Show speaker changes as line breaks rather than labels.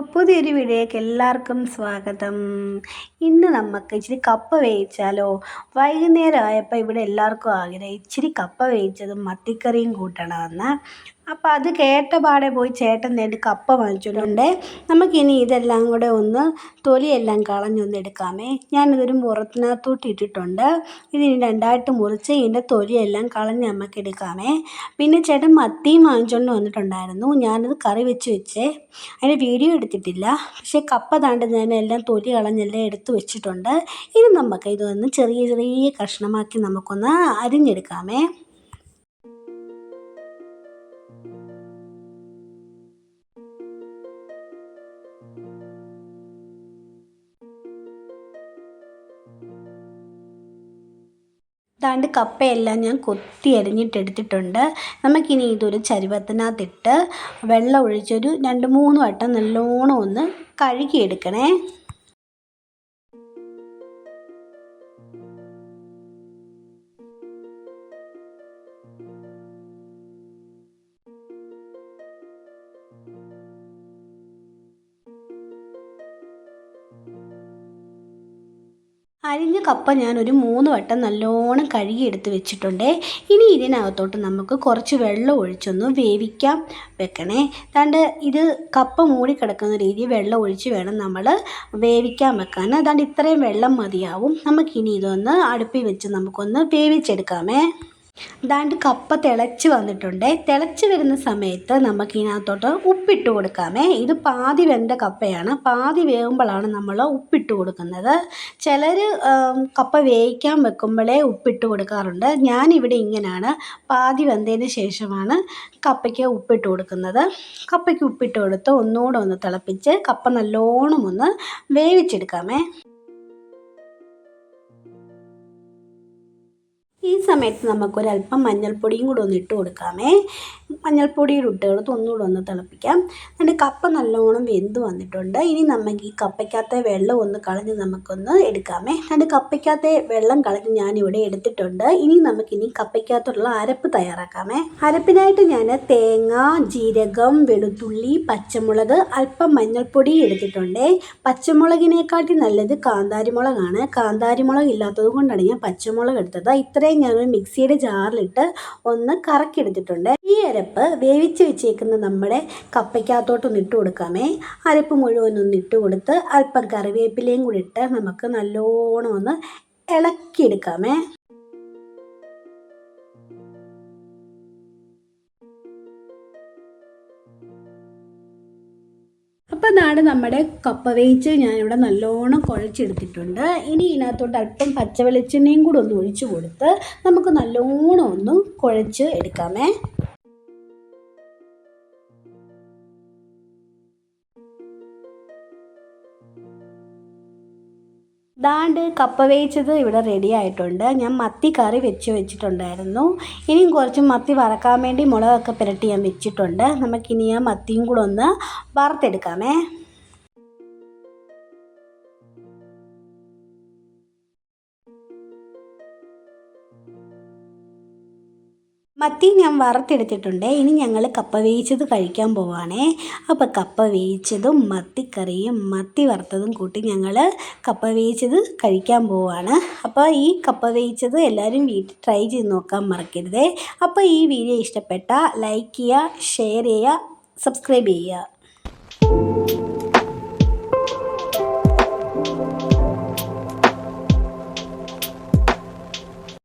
പുതിയൊരു വീഡിയോയ്ക്ക് എല്ലാവർക്കും സ്വാഗതം. ഇന്ന് നമുക്ക് ഇച്ചിരി കപ്പ വേവിച്ചാലോ? വൈകുന്നേരം ആയപ്പോൾ ഇവിടെ എല്ലാവർക്കും ആഗ്രഹം ഇച്ചിരി കപ്പ വേവിച്ചതും മത്തിക്കറിയും കൂട്ടണമെന്ന്. അപ്പോൾ അത് കേട്ട പാടെ പോയി ചേട്ടൻ നേടി കപ്പ വാങ്ങിച്ചിട്ടുണ്ട് നമുക്കിനി ഇതെല്ലാം കൂടെ ഒന്ന് തൊലിയെല്ലാം കളഞ്ഞൊന്ന് എടുക്കാമേ. ഞാനിതൊരു മുറത്തിനകത്തോട്ട് ഇട്ടിട്ടുണ്ട്. ഇതിനി രണ്ടായിട്ട് മുറിച്ച് ഇതിന്റെ തൊലിയെല്ലാം കളഞ്ഞ് നമുക്ക് എടുക്കാമേ. പിന്നെ ചേട്ടൻ മത്തിയും വാങ്ങിച്ചുകൊണ്ട് വന്നിട്ടുണ്ടായിരുന്നു. ഞാനത് കറി വെച്ച് വെച്ചേ. അതിന് വീഡിയോ എടുത്തിട്ടില്ല. പക്ഷേ കപ്പ താണ്ട് ഞാൻ എല്ലാം തൊലി കളഞ്ഞെല്ലാം എടുത്ത് വെച്ചിട്ടുണ്ട്. ഇനി നമുക്ക് ഇതൊന്ന് ചെറിയ ചെറിയ കഷ്ണമാക്കി നമുക്കൊന്ന് അരിഞ്ഞെടുക്കാമേ. ദാണ്ട് കപ്പയെല്ലാം ഞാൻ കൊത്തി അരിഞ്ഞിട്ട് എടുത്തിട്ടുണ്ട്. നമുക്കിനി ഇതൊരു ചരുവത്തിനകത്തിട്ട് വെള്ളം ഒഴിച്ചൊരു രണ്ട് മൂന്ന് വട്ടം നല്ലോണം ഒന്ന് കഴുകിയെടുക്കണേ. അരിഞ്ഞ കപ്പ ഞാനൊരു മൂന്ന് വട്ടം നല്ലോണം കഴുകി എടുത്ത് വെച്ചിട്ടുണ്ട്. ഇനി ഇതിനകത്തോട്ട് നമുക്ക് കുറച്ച് വെള്ളം ഒഴിച്ചൊന്ന് വേവിക്കാം. വെക്കണേ. താണ്ട് ഇത് കപ്പ മൂടിക്കിടക്കുന്ന രീതിയിൽ വെള്ളം ഒഴിച്ച് വേണം നമ്മൾ വേവിക്കാൻ വെക്കാൻ. അതാണ്ട് ഇത്രയും വെള്ളം മതിയാവും. നമുക്കിനി ഇതൊന്ന് അടുപ്പിൽ വെച്ച് നമുക്കൊന്ന് വേവിച്ചെടുക്കാമേ. ദാണ്ട് കപ്പ തിളച്ച് വന്നിട്ടുണ്ട്. തിളച്ച് വരുന്ന സമയത്ത് നമുക്ക് ഇതിനകത്തോട്ട് ഉപ്പിട്ട് കൊടുക്കാമേ. ഇത് പാതി വെന്ത കപ്പയാണ്. പാതി വേകുമ്പോഴാണ് നമ്മൾ ഉപ്പിട്ട് കൊടുക്കുന്നത്. ചിലർ കപ്പ വേവിക്കാൻ വെക്കുമ്പോഴേ ഉപ്പിട്ട് കൊടുക്കാറുണ്ട്. ഞാനിവിടെ ഇങ്ങനെയാണ് പാതി വെന്തതിന് ശേഷമാണ് കപ്പയ്ക്ക് ഉപ്പിട്ട് കൊടുക്കുന്നത്. കപ്പയ്ക്ക് ഉപ്പിട്ട് കൊടുത്ത് ഒന്നുകൂടെ ഒന്ന് തിളപ്പിച്ച് കപ്പ നല്ലോണം ഒന്ന് വേവിച്ചെടുക്കാമേ. ഈ സമയത്ത് നമുക്കൊരല്പം മഞ്ഞൾപ്പൊടിയും കൂടെ ഒന്ന് ഇട്ട് കൊടുക്കാമേ. മഞ്ഞൾപ്പൊടിയുടെ ഇട്ട് കൊടുത്ത് ഒന്നുകൂടെ ഒന്ന് തിളപ്പിക്കാം. എന്നിട്ട് കപ്പ നല്ലോണം വെന്ത് വന്നിട്ടുണ്ട്. ഇനി നമുക്ക് ഈ കപ്പയ്ക്കകത്തെ വെള്ളം ഒന്ന് കളഞ്ഞ് നമുക്കൊന്ന് എടുക്കാമേ. എന്നിട്ട് കപ്പയ്ക്കകത്തെ വെള്ളം കളഞ്ഞ് ഞാനിവിടെ എടുത്തിട്ടുണ്ട്. ഇനി നമുക്കിനി കപ്പയ്ക്കകത്തുള്ള അരപ്പ് തയ്യാറാക്കാമേ. അരപ്പിനായിട്ട് ഞാൻ തേങ്ങ ജീരകം വെളുത്തുള്ളി പച്ചമുളക് അല്പം മഞ്ഞൾപ്പൊടി എടുത്തിട്ടുണ്ട്. പച്ചമുളകിനെക്കാട്ടി നല്ലത് കാന്താരിമുളകാണ്. കാന്താരിമുളക് ഇല്ലാത്തത് കൊണ്ടാണ് ഞാൻ പച്ചമുളക് എടുത്തത്. ഇത്രയും ഞാൻ മിക്സിയുടെ ജാറിലിട്ട് ഒന്ന് കറക്കിയെടുത്തിട്ടുണ്ട്. ഈ അരപ്പ് വേവിച്ച് വെച്ചേക്കുന്ന നമ്മുടെ കപ്പയ്ക്കകത്തോട്ടൊന്ന് ഇട്ട് കൊടുക്കാമേ. അരപ്പ് മുഴുവനൊന്ന് ഇട്ട് കൊടുത്ത് അല്പം കറിവേപ്പിലയും കൂടി ഇട്ട് നമുക്ക് നല്ലോണം ഒന്ന് ഇളക്കിയെടുക്കാമേ. അപ്പോൾ ഇതാണ് നമ്മുടെ കപ്പ വേവിച്ച് ഞാനിവിടെ നല്ലോണം കുഴച്ചെടുത്തിട്ടുണ്ട്. ഇനി ഇതിനകത്തോട്ട് അല്പം പച്ച വെളിച്ചെണ്ണയും കൂടെ ഒന്ന് ഒഴിച്ചു കൊടുത്ത് നമുക്ക് നല്ലോണം ഒന്ന് കുഴച്ച് എടുക്കാമേ. ദാണ്ട് കപ്പ വേവിച്ചത് ഇവിടെ റെഡി ആയിട്ടുണ്ട്. ഞാൻ മത്തി കറി വെച്ച് വെച്ചിട്ടുണ്ടായിരുന്നു. ഇനിയും കുറച്ച് മത്തി വറക്കാൻ വേണ്ടി മുളകൊക്കെ പുരട്ടി ഞാൻ വെച്ചിട്ടുണ്ട്. നമുക്കിനി ആ മത്തിയും കൂടെ ഒന്ന് വറുത്തെടുക്കാമേ. മത്തി ഞാൻ വറുത്തെടുത്തിട്ടുണ്ട്. ഇനി ഞങ്ങൾ കപ്പ വേവിച്ചത് കഴിക്കാൻ പോവാണേ. അപ്പോൾ കപ്പ വേവിച്ചതും മത്തിക്കറിയും മത്തി വറുത്തതും കൂട്ടി ഞങ്ങൾ കപ്പ വേവിച്ചത് കഴിക്കാൻ പോവാണ്. അപ്പോൾ ഈ കപ്പ വേവിച്ചത് എല്ലാവരും വീട്ടിൽ ട്രൈ ചെയ്ത് നോക്കാൻ മറക്കരുതേ. അപ്പോൾ ഈ വീഡിയോ ഇഷ്ടപ്പെട്ട ലൈക്ക് ചെയ്യുക ഷെയർ ചെയ്യുക സബ്സ്ക്രൈബ് ചെയ്യുക.